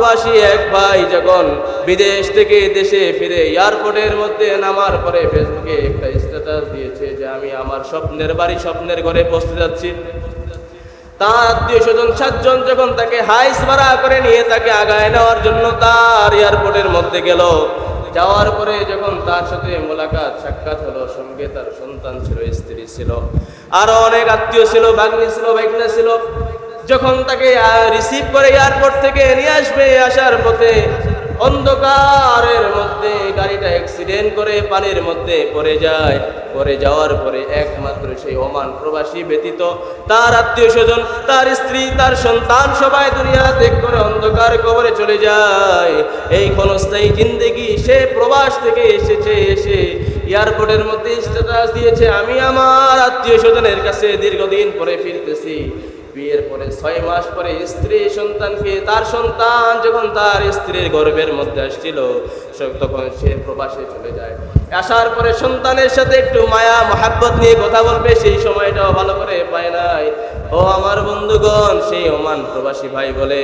প্রবাসী এক ভাই যখন বিদেশ থেকে দেশে ফিরে এয়ারপোর্টের মধ্যে নামার পরে ফেসবুকে একটা স্ট্যাটাস দিয়েছে যে আমি আমার স্বপ্নের বাড়ি স্বপ্নের ঘরে পৌঁছতে যাচ্ছি। তার আত্মীয় স্বজন সাতজন যখন তাকে হাইস ভাড়া করে নিয়ে তাকে আগায় নেওয়ার জন্য তার এয়ারপোর্টের মধ্যে গেল। যাওয়ার পরে যখন তার সাথে মোলাকাত সাক্ষাৎ হলো, সঙ্গে তার সন্তান ছিল, স্ত্রী ছিল, আরও অনেক আত্মীয় ছিল বাগ্নি ছিল বাইকনা ছিল। যখন তাকে রিসিভ করে এয়ারপোর্ট থেকে নিয়ে আসবে আসার পথে, অন্ধকারের মধ্যে গাড়িটা অ্যাক্সিডেন্ট করে পানির মধ্যে পড়ে যায়। পড়ে যাওয়ার পরে একমাত্র সেই ওমান প্রবাসী ব্যতীত তার আত্মীয় স্বজন, তার স্ত্রী, তার সন্তান সবাই দুনিয়া ত্যাগ করে অন্ধকার কবরে চলে যায়। এই ক্ষণস্থায়ী জিন্দেগি সে প্রবাস থেকে এসেছে, এসে এয়ারপোর্টের মধ্যে স্ট্যাটাস দিয়েছে, আমি আমার আত্মীয় স্বজনের কাছে দীর্ঘদিন পরে ফিরতেছি। বিয়ের পরে ছয় মাস পরে স্ত্রী সন্তানকে তার সন্তান যখন তার স্ত্রীর গর্বের মধ্যে আসছিল তখন সে প্রবাসে চলে যায়। আসার পরে সন্তানের সাথে একটু মায়া, মহাব্বত নিয়ে কথা বলবে, সেই সময়টাও ভালো করে পায় নাই। ও আমার বন্ধুগণ, সেই ওমান প্রবাসী ভাই বলে,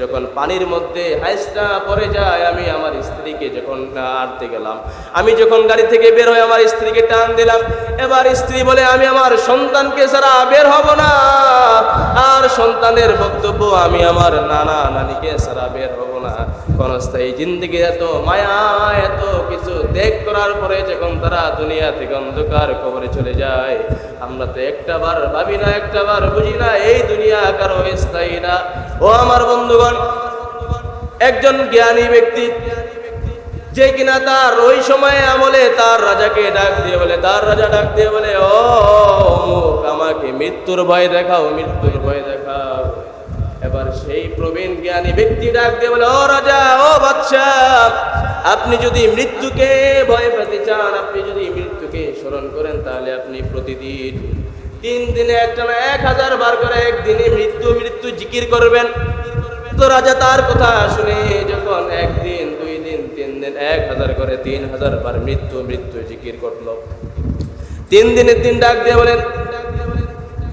যখন পানির মধ্যে হাইসটা পরে যায়, আমি আমার স্ত্রীকে যখন আনতে গেলাম, আমি যখন গাড়ি থেকে বের হয়ে আমার স্ত্রীকে টান দিলাম, এবার স্ত্রী বলে, আমি আমার সন্তানকে ছাড়া বের হব না। আর সন্তানের বক্তব্য, আমি আমার নানা নানিকে ছাড়া বের হব না ক্ষণস্থায়ী জিন্দিগি এত, মায়া এত কিছু দেখ করার পরে যখন তারা দুনিয়া থেকে অন্ধকার কবরে চলে যায়, আমরা তো একটা বার ভাবি না, একটা বার বুঝি না, এই দুনিয়া কারও স্থায়ী না। ও আমার বন্ধুগণ, একজন জ্ঞানী ব্যক্তি, যে কিনা তার ওই সময়ে আমলে তার রাজাকে ডাক দিয়ে বলে, তার রাজা ডাক দিয়ে বলে, ও আমাকে মৃত্যুর ভয় দেখাও, মৃত্যুর ভয় দেখাও। এবার সেই প্রবীণ জ্ঞানী ব্যক্তি ডাক দিয়ে বলে, ও রাজা, ও বাচ্চা আপনি যদি মৃত্যুকে ভয় পেতে চান, আপনি যদি মৃত্যুকে স্মরণ করেন, তাহলে আপনি প্রতিদিন তিন দিনে একটা না এক হাজার বার করে একদিনে মৃত্যু মৃত্যু জিকির করবেন। তো রাজা তার কথা শুনে যখন একদিন, দুই দিন, তিন দিন, এক হাজার করে তিন হাজার বার মৃত্যু মৃত্যু জিকির করল। তিন দিনের দিন ডাক দিয়ে বলেন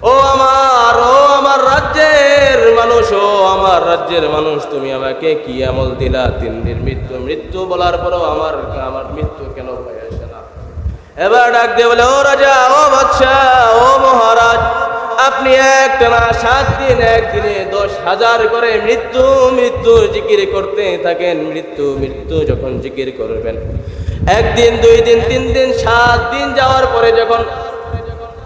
ও আমার ও আমার রাজ্যের মানুষ, ও আমার রাজ্যের মানুষ, তুমি আমাকে কি আমল দিলা? তিন দিন মৃত্যু মৃত্যু বলার পরও আমার আমার মৃত্যু কেন হয়ে আসে না? এবার ডাক দিয়ে বলে, ও রাজা, ও বাদশাহ, ও মহারাজ, আপনি একটানা সাত দিন, একদিনে দশ হাজার করে মৃত্যু মৃত্যু জিকির করতে থাকেন। মৃত্যু মৃত্যু যখন জিকির করবেন, একদিন, দুই দিন, তিন দিন, সাত দিন যাওয়ার পরে যখন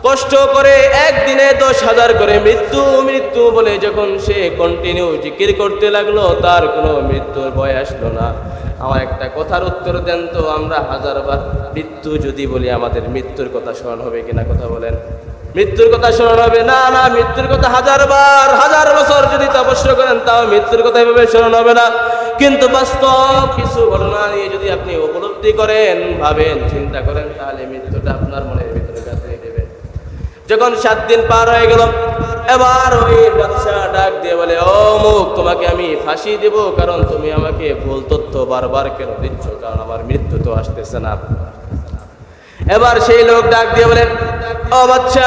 কষ্ট করে একদিনে দশ হাজার করে মৃত্যু মৃত্যু বলে যখন সে কন্টিনিউ জিকির করতে লাগল, তার কোনো মৃত্যুর ভয় আসলো না। আমার একটা কথার উত্তর দেন তো আমরা হাজারবার, মৃত্যু যদি বলি আমাদের মৃত্যুর কথা স্মরণ হবে কিনা কথা বলেন। মৃত্যুর কথা স্মরণ হবে? না না, মৃত্যুর কথা হাজার বার হাজার বছর যদি তপস্য করেন, তাও মৃত্যুর কথা এভাবে স্মরণ হবে না। কিন্তু বাস্তব কিছু ঘটনা নিয়ে যদি আপনি উপলব্ধি করেন, ভাবেন, চিন্তা করেন, তাহলে মৃত্যুটা আপনার মনে যখন সাত দিন পার হয়ে গেল, এবার ওই বাদশা ডাক দিয়ে বলে, ও মুখ, তোমাকে আমি ফাঁসি দেব, কারণ তুমি আমাকে ভুল তথ্য বারবার কেন দিচ্ছ? কারণ আমার মৃত্যু তো আসতেছে না। এবার সেই লোক ডাক দিয়ে বলেন ও বাচ্চা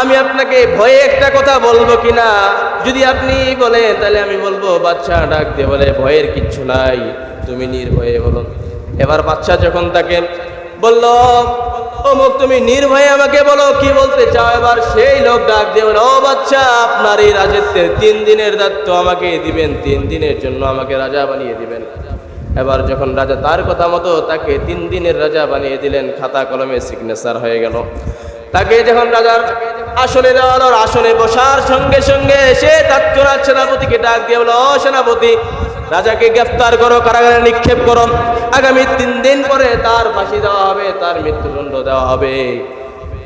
আমি আপনাকে ভয়ে একটা কথা বলব কিনা যদি আপনি বলেন, তাহলে আমি বলব বাচ্চা ডাক দিয়ে বলে, ভয়ের কিচ্ছু নাই, তুমি নির্ভয়ে বলো। এবার বাচ্চা যখন তাকে বলল অমুক তুমি নির্ভয়ে আমাকে বলো কি বলতে চাও? এবার সেই লোক ডাক দিয়ে বলে ও বাচ্চা আপনার এই রাজত্বের তিন দিনের দায়িত্ব আমাকে দিবেন তিন দিনের জন্য আমাকে রাজা বানিয়ে দিবেন। এবার যখন রাজা তার কথা মতো তাকে তিন দিনের রাজা বানিয়ে দিলেন খাতা কলমে সিগনেচার হয়ে গেল। তাকে যখন রাজার আসনে দেওয়া হলো, আসনে বসার সঙ্গে সঙ্গে সে তৎক্ষণাৎ সেনাপতিকে ডাক দিয়ে বলো "ও সেনাপতি রাজাকে গ্রেফতার করো, কারাগারে নিক্ষেপ করো। আগামী তিন দিন পরে তার ফাঁসি দেওয়া হবে, তার মৃত্যুদণ্ড দেওয়া হবে।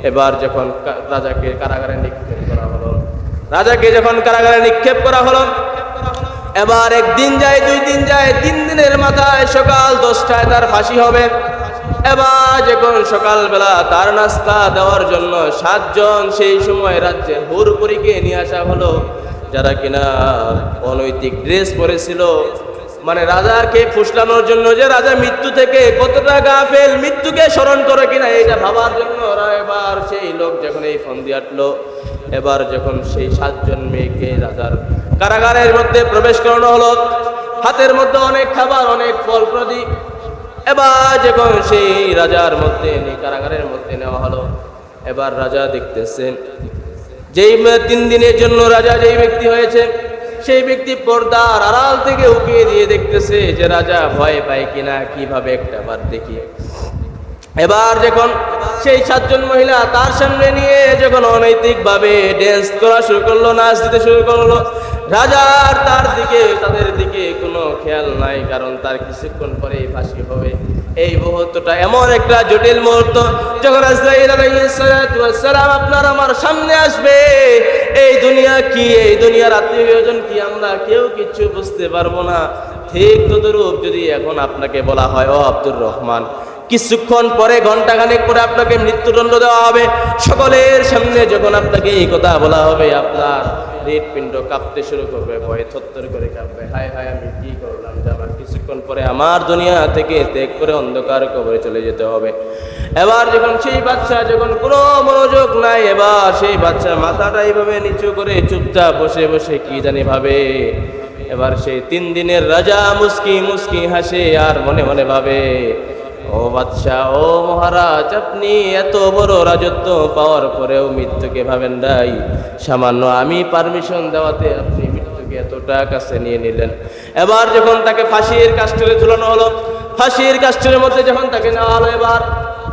এবার যখন রাজাকে কারাগারে নিক্ষেপ করা হলো, রাজাকে যখন কারাগারে নিক্ষেপ করা হলো, এবার একদিন যায়, দুই দিন যায়, তিন দিনের মাথায় সকাল দশটায় তার ফাঁসি হবে। এবার যখন সকালবেলা তার নাস্তা দেওয়ার জন্য সাতজন সেই সময় রাজ্যের হুরপুরিকে নিয়ে আসা হলো যারা কিনা অনৈতিক ড্রেস পরেছিল। মানে রাজাকে ফুসলানোর জন্য যে রাজা মৃত্যু থেকে কতটা গাফেল, মৃত্যুকে স্মরণ করে কিনা এটা ভাবার জন্য ওরা এবার সেই লোক যখন এই ফোন দিয়ে আটলো, এবার যখন সেই সাতজন মেয়েকে রাজার কারাগারের মধ্যে প্রবেশ করানো হলো, হাতের মধ্যে অনেক খাবার, অনেক ফল প্রদীপ, এবার যখন সেই রাজার মধ্যে, কারাগারের মধ্যে নেওয়া হলো, এবার রাজা দেখতেছেন যেই তিন দিনের জন্য রাজা যেই ব্যক্তি হয়েছে, সেই ব্যক্তি পর্দার আড়াল থেকে উকিয়ে দিয়ে দেখতেছে যে রাজা ভয় পায় কিনা, কীভাবে একটা বার দেখি। এবার যখন সেই সাতজন মহিলা তার সামনে নিয়ে যখন অনৈতিকভাবে ড্যান্স করা শুরু করল, নাচ দিতে শুরু করল, রাজার তার দিকে, তাদের দিকে কোনো খেয়াল নাই, কারণ তার কিছুক্ষণ পরেই ফাঁসি হবে। এই মুহূর্তটা এমন একটা জটিল মুহূর্ত, যখন সালাম আপনার আমার সামনে আসবে, এই দুনিয়া কি, এই দুনিয়ার আত্মীয়জন কি আমরা কেউ কিছু বুঝতে পারব না? ঠিক তদরূপ যদি এখন আপনাকে বলা হয়, ও আব্দুর রহমান কিছুক্ষণ পরে ঘন্টাখানেক পরে আপনাকে মৃত্যুদণ্ড দেওয়া হবে। সকলের সামনে যখন আপনাকে এই কথা বলা হবে, আপনার হৃদপিণ্ড কাঁপতে শুরু করবে, ভয়ে থত্তর করে কাঁপবে। হায় হায়, আমি কি করলাম যে আমার কিছুক্ষণ পরে আমার দুনিয়া থেকে ত্যাগ করে অন্ধকার কবরে চলে যেতে হবে। এবার যখন সেই বাচ্চা, যখন কোনো মনোযোগ নাই, এবার সেই বাচ্চা মাথাটা এইভাবে নিচু করে চুপচাপ বসে বসে কি জানি ভাবে। এবার সেই তিন দিনের রাজা মুস্কি মুস্কি হাসে আর মনে মনে ভাবে ও বাদশাহ ও মহারাজ, আপনি এত বড় রাজত্ব পাওয়ার পরেও মৃত্যুকে ভাবেন নাই। সামান্য আমি পারমিশন দেওয়াতে আপনি মৃত্যুকে এতটা কাছে নিয়ে নিলেন। এবার যখন তাকে ফাঁসির কাস্টরে ঝুলানো হলো, ফাঁসির কাস্টরের মধ্যে যখন তাকে নেওয়া হলো, এবার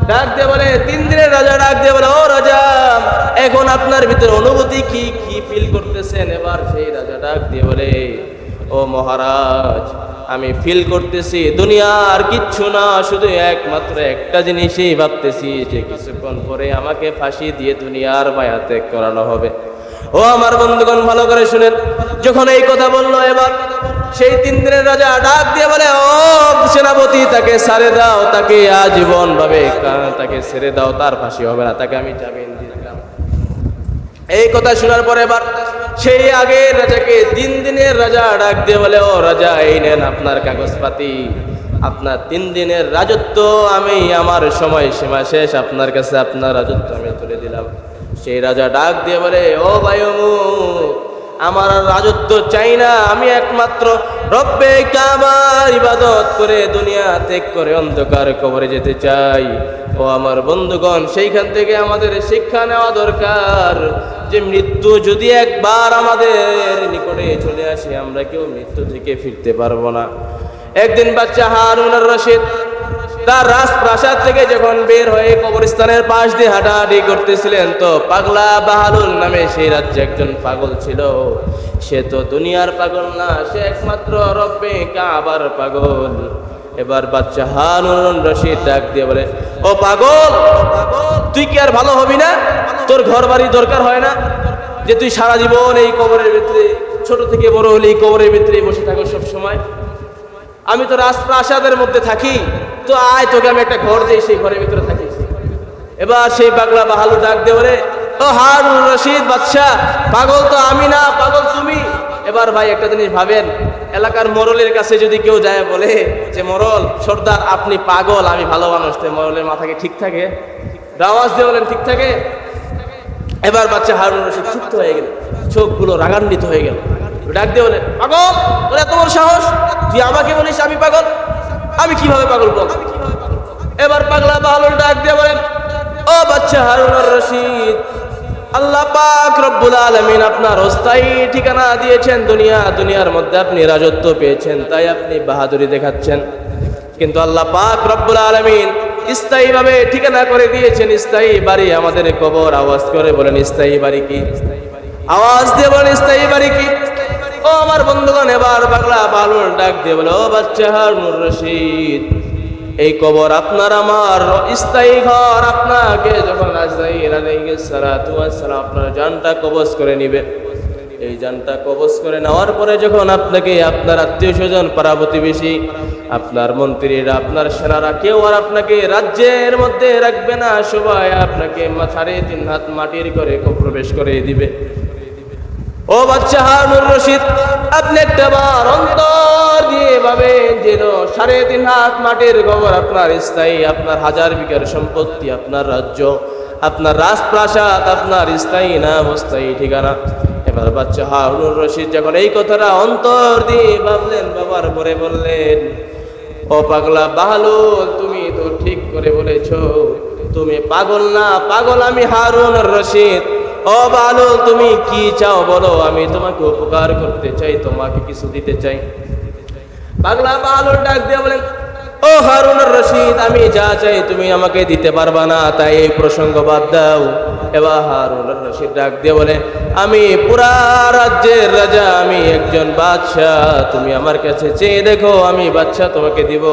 ডাক দিয়ে বলে, তিন দিনের রাজা, ডাক দিয়ে বলে, ও রাজা, এখন আপনার ভিতরে অনুভূতি কি কি ফিল করতেছেন? এবার সেই রাজা ডাক দিয়ে বলে, ও মহারাজ আমি ফিল করতেছি, দুনিয়ার কিচ্ছু না, শুধু একমাত্র একটা জিনিসই ভাবতেছি যে কিছুক্ষণ পরে আমাকে ফাঁসি দিয়ে দুনিয়ার মায়া ত্যাগ করানো হবে। ও আমার বন্ধুগণ, ভালো করে শুনেন। যখন এই কথা বলল এবার, সেই তিন দিনের রাজা ডাক দিয়ে বলে, ও সেনাপতি, তাকে সারে দাও, তাকে আজীবন ভাবে তাকে ছেড়ে দাও, তার ফাঁসি হবে না, তাকে আমি জামিন দিয়ে দিলাম। এই কথা শোনার পরে এবার সেই আগের রাজাকে তিন দিনের রাজা ডাক দিয়ে বলে, ও রাজা, এই নেন আপনার কাগজপাতি। আপনার তিন দিনের রাজত্ব আমি, আমার সময় সীমা শেষ। আপনার কাছে আপনার রাজত্ব আমি তুলে দিলাম। সেই রাজা ডাক দিয়ে বলে, ও বায়ুমু আমার রাজত্ব চাই না। আমি একমাত্র রব্বে কাবার ইবাদত করে দুনিয়া ত্যাগ করে অন্ধকার কবরে যেতে চাই। ও আমার বন্ধুগণ, সেইখান থেকে আমাদের শিক্ষা নেওয়া দরকার যে মৃত্যু যদি একবার আমাদের নিকটে চলে আসে, আমরা কেউ মৃত্যু থেকে ফিরতে পারব না। একদিন বাচ্চা হারুনার রশিদ তার রাজপ্রাসাদ থেকে যখন বের হয়ে কবরস্থানের পাশ দিয়ে হাঁটাহাঁটি করতেছিলেন, তো পাগলা বাহালুল নামে সেই রাজ্যে একজন পাগল ছিল। সে তো দুনিয়ার পাগল না, সে একমাত্র রব্বে কাবার পাগল। এবার বাচ্চা হানুন রশিদ ডাক দিয়ে বলে, ও পাগল, তুই কি আর ভালো হবি না? তোর ঘর বাড়ি দরকার হয় না? যে তুই সারা জীবন এই কবরের ভিতরে, ছোট থেকে বড় হলে এই কবরের ভিতরে বসে থাকো সব সময় আমি তো রাজপ্রাসাদের মধ্যে থাকি। তো আয় তোকে আমি একটা ঘর দিই, সেই ঘরের ভিতরে থাকিস। এবার সেই পাগলা বাহালু ডাক বলে, ও হারুন রশিদ বাদশাহ, পাগল তো আমি না, পাগল তুমি। এবার ভাই একটা জিনিস ভাবেন, এলাকার মরলের কাছে যদি কেউ যায় বলে যে, মরল, সর্দার, আপনি পাগল, আমি ভালো মানুষ। তো মরলের মাথাকে ঠিক থাকে? রাওয়াজ দিয়ে বলেন, ঠিক থাকে? এবার বাচ্চা হারুন রশিদ চুপ্ত হয়ে গেল। চোখগুলো রাগান্বিত হয়ে গেল। ডাক দিয়ে বলে, পাগল, তোর এত বড় সাহস? তুই আমাকে বলিস আমি পাগল? আমি কীভাবে পাগল বল এবার পাগলা বাহলুল ডাক দিয়ে বলেন, ও বাচ্চা হারুন রশিদ, আল্লাহ পাক রব্বুল আলমিন আপনার অস্থায়ী ঠিকানা দিয়েছেন দুনিয়া, দুনিয়ার মধ্যে আপনি রাজত্ব পেয়েছেন, তাই আপনি বাহাদুরি দেখাচ্ছেন। কিন্তু আল্লাহ পাক রব্বুল আলমিন স্থায়ীভাবে ঠিকানা করে দিয়েছেন, স্থায়ী বাড়ি আমাদের কবর, আওয়াজ করে বলেন, স্থায়ী বাড়ি কি? আওয়াজ দিয়ে বলেন, স্থায়ী বাড়ি কি? ও আমার বন্ধুগণ, এবার বাংলা বালুর ডাক দিয়ে বলে, ও বাচ্চা হারুন রশিদ, এই কবর আপনার আমার, স্থায়ী ঘর আপনাকে যখন আপনার জানটা কবজ করে নিবে। এই জানটা কবজ করে নেওয়ার পরে যখন আপনাকে, আপনার আত্মীয় স্বজন পাড়া প্রতিবেশী আপনার মন্ত্রীরা, আপনার সেনারা, কেউ আর আপনাকে রাজ্যের মধ্যে রাখবে না, সবাই আপনাকে মা- সাড়ে তিন হাত মাটির করে প্রবেশ করে দিবে। ও বাচ্চা হারুন রশিদ, আপনি একটা বার অন্তর দিয়ে ভাবেন যেন সাড়ে তিন হাত মাটির গোবর আপনার স্থায়ী, আপনার হাজার বিঘার সম্পত্তি, আপনার রাজ্য, আপনার রাজপ্রাসাদ, আপনার স্থায়ী না অস্থায়ী ঠিকানা। এবার বাচ্চা হারুনুর রশিদ যখন এই কথাটা অন্তর দিয়ে ভাবলেন, বাবার পরে বললেন, ও পাগলা বাহালুল তুমি তো ঠিক করে বলেছ, তুমি পাগল না, পাগল আমি হারুনুর রশিদ। ও বাহালুল তুমি কি চাও বলো? আমি তোমাকে উপকার করতে চাই, তোমাকে কিছু দিতে চাই। পাগলা বাহালুল ডাক দিয়ে বলেন, ও হারুনুর রশিদ, আমি যা চাই তুমি আমাকে দিতে পারবা না, তাই এই প্রসঙ্গ বাদ দাও। এবার হারুনুর রশিদ ডাক দিয়ে বলে, আমি পুরা রাজ্যের রাজা, আমি একজন বাদশাহ, তুমি আমার কাছে চেয়ে দেখো, আমি বাদশাহ তোমাকে দিব।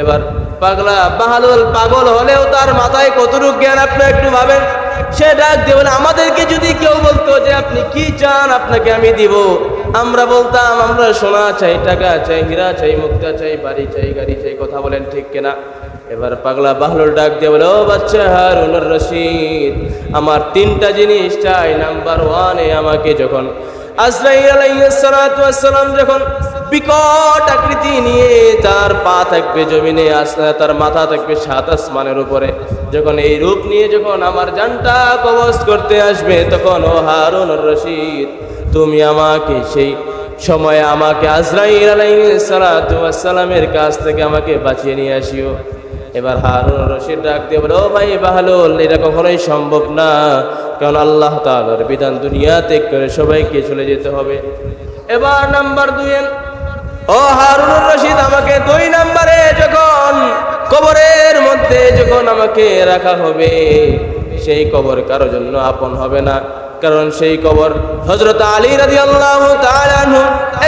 এবার পাগলা বাহালুল পাগল হলেও তার মাথায় কতটুকু জ্ঞান, আপনি একটু ভাবেন। সে ডাক দিয়ে বলে, আমাদেরকে যদি কেউ বলতো যে আপনি কি চান, আপনাকে আমি দিব। আমরা বলতাম, আমরা সোনা চাই, টাকা চাই, হীরা চাই, মুক্তা চাই, বাড়ি চাই, গাড়ি চাই, কথা বলেন ঠিক কিনা? এবার পাগলা বাহলুল ডাক দিয়ে বলে, ও বাচ্চা হারুনুর রশিদ, আমার তিনটা জিনিস চাই, নাম্বার ওয়ানে আমাকে যখন। আজরাইল আলাইহিসসালাম যখন বিকট আকৃতি নিয়ে তার পা থাকবে জমিনে আসলে তার মাথা থাকবে সাত আসমানের উপরে। যখন এই রূপ নিয়ে যখন আমার জানটা কবজ করতে আসবে, তখন ও হারুন রশিদ, তুমি আমাকে সেই সময় আমাকে আজরাইল আলাইসালামের কাছ থেকে আমাকে বাঁচিয়ে নিয়ে আসিও। এবার হারুন রশিদ ডাক দিয়ে বলে, ও ভাই বাহালুল, এটা কখনোই সম্ভব না। কারণ আল্লাহ তাআলার বিধান দুনিয়া ত্যাগ করে সবাইকে চলে যেতে হবে। এবার নাম্বার দুই ও হারুনুর রশিদ, আমাকে দুই নাম্বারে যখন কবরের মধ্যে যখন আমাকে রাখা হবে, সেই কবর কারও জন্য আপন হবে না। কারণ সেই কবর হজরত আলী রাজি আল্লাহ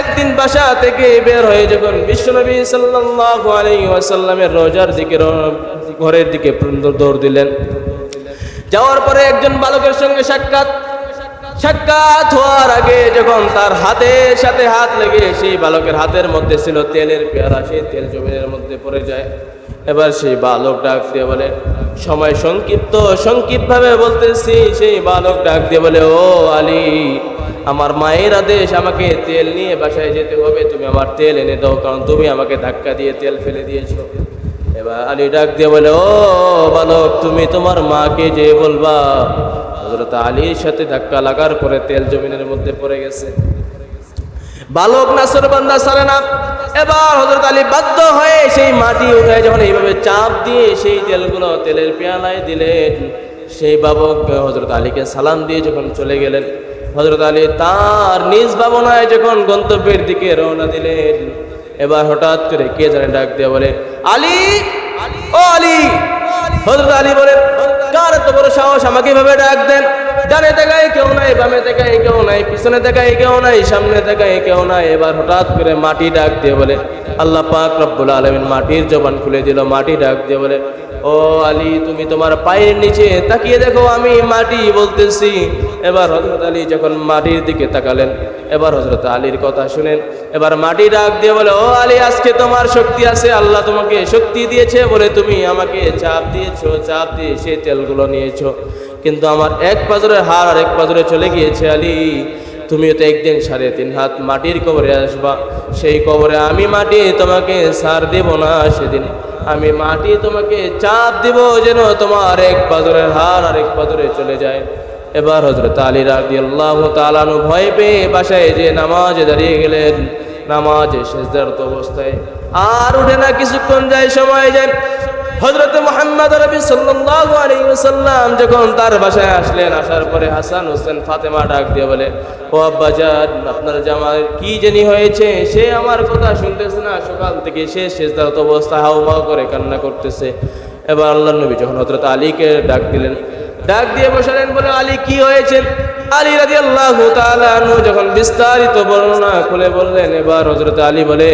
একদিন বাসা থেকে বের হয়ে যখন বিশ্বনবী আলাইহি ওয়াসাল্লামের রোজার দিকে ঘরের দিকে দৌড় দিলেন। যাওয়ার পরে একজন বালকের সঙ্গে সাক্ষাৎ সাক্ষাৎ হওয়ার আগে যখন তার হাতের সাথে হাত লেগে সেই বালকের হাতের মধ্যে ছিল তেলের পেয়ারা, সেই তেল জমিনের মধ্যে পড়ে যায়। এবার সেই বালক ডাক দিয়ে বলে, সময় সংক্ষিপ্ত, সংক্ষিপ্তভাবে বলতেছি। সেই বালক ডাক দিয়ে বলে, ও আলী, আমার মায়ের আদেশ, আমাকে তেল নিয়ে বাসায় যেতে হবে। তুমি আমার তেল এনে দাও, কারণ তুমি আমাকে ধাক্কা দিয়ে তেল ফেলে দিয়েছ। এবার আলী ডাক দিয়ে বলে, ও বালক, তুমি তোমার মাকে যে বলবা হজরত আলীর সাথে ধাক্কা লাগার পরে তেল জমিনের মধ্যে পড়ে গেছে। বালক নাসর বান্দা সারে না। এবার হজরত আলী বাধ্য হয়ে সেই মাটি উঠে যখন এইভাবে চাপ দিয়ে সেই তেলগুলো তেলের পেয়ালায় দিলেন, সেই বাবক হজরত আলীকে সালাম দিয়ে যখন চলে গেলেন হজরত আলী তার নিজ ভাবনায় যখন গন্তব্যের দিকে রওনা দিলেন, এবার হঠাৎ করে কে জানে ডাক দিয়ে বলে, আলী! ও আলী! হজরত আলী বলেন কার এত বড় সাহস, আমাকে এভাবে ডাক দেন। ডানে দেখায় কেউ নাই, বামে দেখায় কেউ নাই, পিছনে দেখায় কেউ নাই, সামনে দেখায় কেউ নাই। এবার হঠাৎ করে মাটি ডাক দিয়ে বলে, আল্লাহ পাক রব্বুল আলমিন মাটির জবান খুলে দিল, মাটি ডাক দিয়ে বলে ও আলী, তুমি তোমার পায়ের নিচে তাকিয়ে দেখো, আমি মাটি বলতেছি। এবার হজরত আলী যখন মাটির দিকে তাকালেন, এবার হজরত আলীর কথা শুনেন। এবার মাটি ডাক দিয়ে বলে, ও আলী, আজকে তোমার শক্তি আছে, আল্লাহ তোমাকে শক্তি দিয়েছে বলে তুমি আমাকে চাপ দিয়েছ, চাপ দিয়ে সেই তেলগুলো নিয়েছো। কিন্তু আমার এক পাজরের হার আর এক পাজরে চলে গিয়েছে আলী। তুমিও তো একদিন সাড়ে তিন হাত মাটির কবরে আসবা। সেই কবরে আমি মাটি তোমাকে সার দেব না সেদিন। আমি মাটি তোমাকে চাপ দিব যেন তোমার এক পাজরের হার আর এক পাজরে চলে যায়। এবার হজরত আলী রাজি আল্লাহ তালানু ভয় পেয়ে বাসায় যে নামাজে দাঁড়িয়ে গেলেন। নামাজে শেষদারত অবস্থায়। আর উঠে না কিছুক্ষণ যায়, সময় যায়। হজরত মোহাম্মদ রবি ওয়াসাল্লাম যখন তার বাসায় আসলেন, আসার পরে হাসান হোসেন ফাতেমা ডাক দিয়ে বলে, ও আব্বাজান আপনার জামাই কি জানি হয়েছে? সে আমার কথা শুনতেছে না, সকাল থেকে সে শেষদারত অবস্থা হাউমাউ করে কান্না করতেছে। এবার আল্লাহ নবী যখন হজরত আলীকে ডাক দিলেন, ডাক দিয়ে বসালেন, বলে, আলী, কি হয়েছে? আলী রাজি আল্লাহ যখন বিস্তারিত বর্ণনা খুলে বললেন, এবার হজরত আলী বলে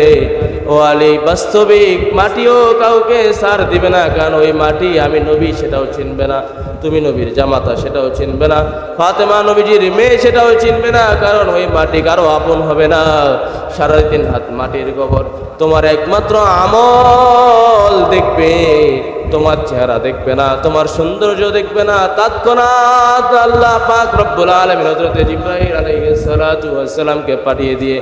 ও আলী, বাস্তবিক মাটিও কাউকে সার দিবে না, কারণ ওই মাটি আমি নবী সেটাও চিনবে না, তুমি নবীর জামাতা সেটাও চিনবে না, ফাতেমা নবীজির মেয়ে সেটাও চিনবে না, কারণ ওই মাটি কারও আপন হবে না। সারা দিন হাত মাটির গোবর, তোমার একমাত্র আমল দেখবে। তোমার চেহারা দেখবে না, তোমার সৌন্দর্য দেখবে না। তৎক্ষণাৎ আল্লাহ পাক রব্বুল আলামিন হযরত জিবরাইল আলাইহিস সালাতু পাঠিয়ে দিয়ে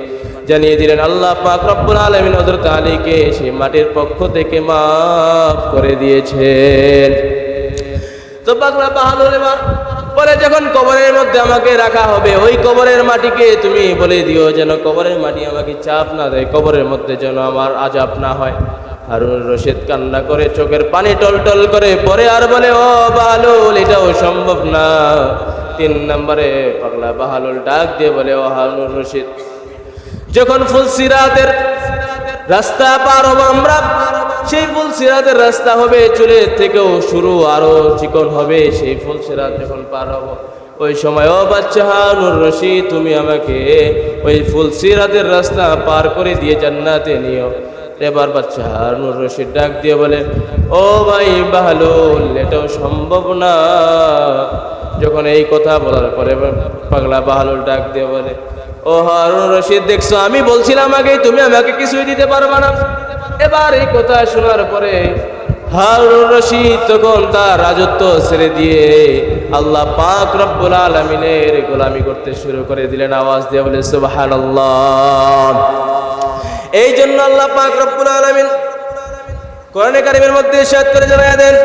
জানিয়ে দিলেন, আল্লাহ পাক রব্বুল আলামিন হযরত আলীকে সেই মাটির পক্ষ থেকে মাফ করে দিয়েছেন। তো পাগলা বাহাদুর এবার বলে যখন কবরের মধ্যে আমাকে রাখা হবে, ওই কবরের মাটিকে তুমি বলে দিও যেন কবরের মাটি আমাকে চাপ না দেয়, কবরের মধ্যে যেন আমার আজাব না হয়। হারুন রশিদ কান্না করে চোখের পানি টলটল করে পরে আর বলে, ও বাহালুল, এটাও সম্ভব না। তিন নম্বরে পাগলা বাহালুল ডাক দিয়ে বলে, ও হারুন রশিদ, যখন ফুলসিরাতের রাস্তা পার হব আমরা, সেই ফুলসিরাতের রাস্তা হবে, চুলের থেকেও শুরু আরও চিকন হবে, সেই ফুলসিরাত যখন পার হব, ওই সময়, ও বাচ্চা হানুর রশিদ, তুমি আমাকে ওই ফুলসিরাতের রাস্তা পার করে দিয়ে জান্নাতে নিও। এবার বাচ্চা হানুর রশিদ ডাক দিয়ে বলে, ও ভাই বাহালুল, এটাও সম্ভব না। যখন এই কথা বলার পরে পাগলা বাহালুল ডাক দিয়ে বলে, ও হারুন রশিদ, দেখছ, আমি বলছিলাম আগে তুমি আমাকে কিছুই দিতে পারবে না। এবার এই কথা শোনার পরে হারুন রশিদ তখন তার রাজত্ব ছেড়ে দিয়ে আল্লাহ পাক রব্বুল আলমিনের গোলামি করতে শুরু করে দিলেন। আওয়াজ দিয়ে বলে, সুবহানাল্লাহ। এই জন্য আল্লাহ পাক রব্বুল আলমিন কোরআনে কারিমের মধ্যে ইরশাদ করে জানায় দেন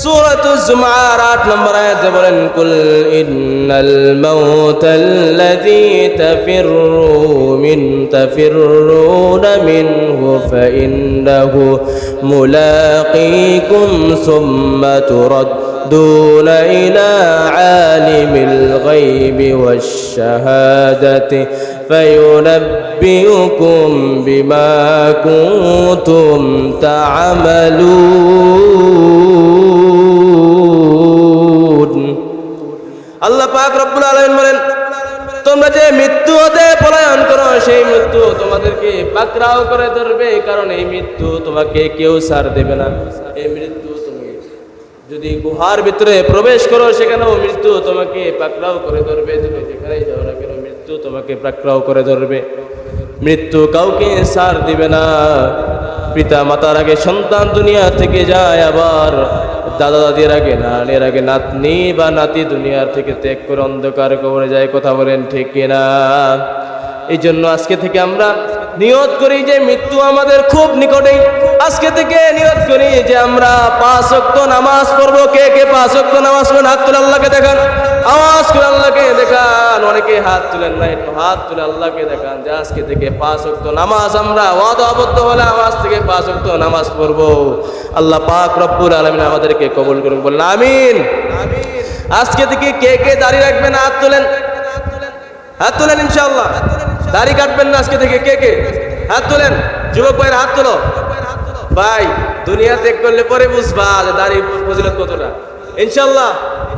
সূরাতুজ জুমার 8 নম্বর আয়াতে বলেন, কুল ইন্নাল মাউতাল্লাযী তাফিরু মিন তাফিরুনা মিনহু ফাইন্নাহু মুলাকীকুম সুম্মা تردون إلى عالم الغيب والشهادة فينبئكم بما كنتم تعملون আল্লাহ পাক রব্বুল আলামিন বলেন তোমরা যে মৃত্যু হতে পলায়ন করো সেই মৃত্যু তোমাদেরকে পাকড়াও করে ধরবে কারণ এই মৃত্যু তোমাকে কেউ ছাড় দেবে না এই মৃত্যু তুমি যদি গুহার ভিতরে প্রবেশ করো, সেখানেও মৃত্যু তোমাকে পাকড়াও করে ধরবে। তুমি যেখানেই যাও না কেন, মৃত্যু তোমাকে পাকড়াও করে ধরবে। মৃত্যু কাউকে সার দিবে না। পিতা মাতার আগে সন্তান দুনিয়া থেকে যায়, আবার দাদা দাদির আগে, নানির আগে, নাতনি বা নাতি দুনিয়ার থেকে ত্যাগ করে অন্ধকার কবরে যায়। কথা বলেন ঠিক কিনা? এই জন্য আজকে থেকে আমরা নিয়ত করি যে মৃত্যু আমাদের খুব নিকটেই আজকে থেকে নিয়ত করি যে আমরা পাঁচ অক্ত নামাজ পড়ব। কে কে পাঁচ অক্ত নামাজ পড়েন হাত তুলে আল্লাহকে দেখান। আওয়াজ করে আল্লাহকে দেখান। অনেকে হাত তুলেন না একটু হাত তুলে আল্লাহকে দেখান যে আজকে থেকে পাঁচ অক্ত নামাজ আমরা ওয়াদ আবদ্ধ হলে আওয়াজ থেকে পাঁচ অক্ত নামাজ পড়ব। আল্লাহ পাক রব্বুল আলমিন আমাদেরকে কবুল করুন বললেন আমিন। আজকে থেকে কে কে দাঁড়িয়ে রাখবেন? হাত তোলেন। হাত তোলেন ইনশাআল্লাহ। দাড়ি কাটবেন না আজকে থেকে। কে কে? হাত তোলেন। যুবক ভাইয়ের হাত তোলো। ভাই, দুনিয়া ত্যাগ করলে পরে বুঝবা যে দাড়ি ফজিলত কতটা। ইনশাল্লাহ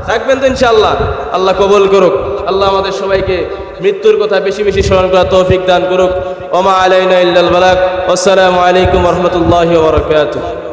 থাকবেন তো ইনশাল্লাহ আল্লাহ কবুল করুক। আল্লাহ আমাদের সবাইকে মৃত্যুর কথা বেশি বেশি স্মরণ করা তৌফিক দান করুক। ওমা আলাইনা ইল্লাল বালাক। আসসালামু আলাইকুম রহমতুল্লাহি বারাকাতুহু।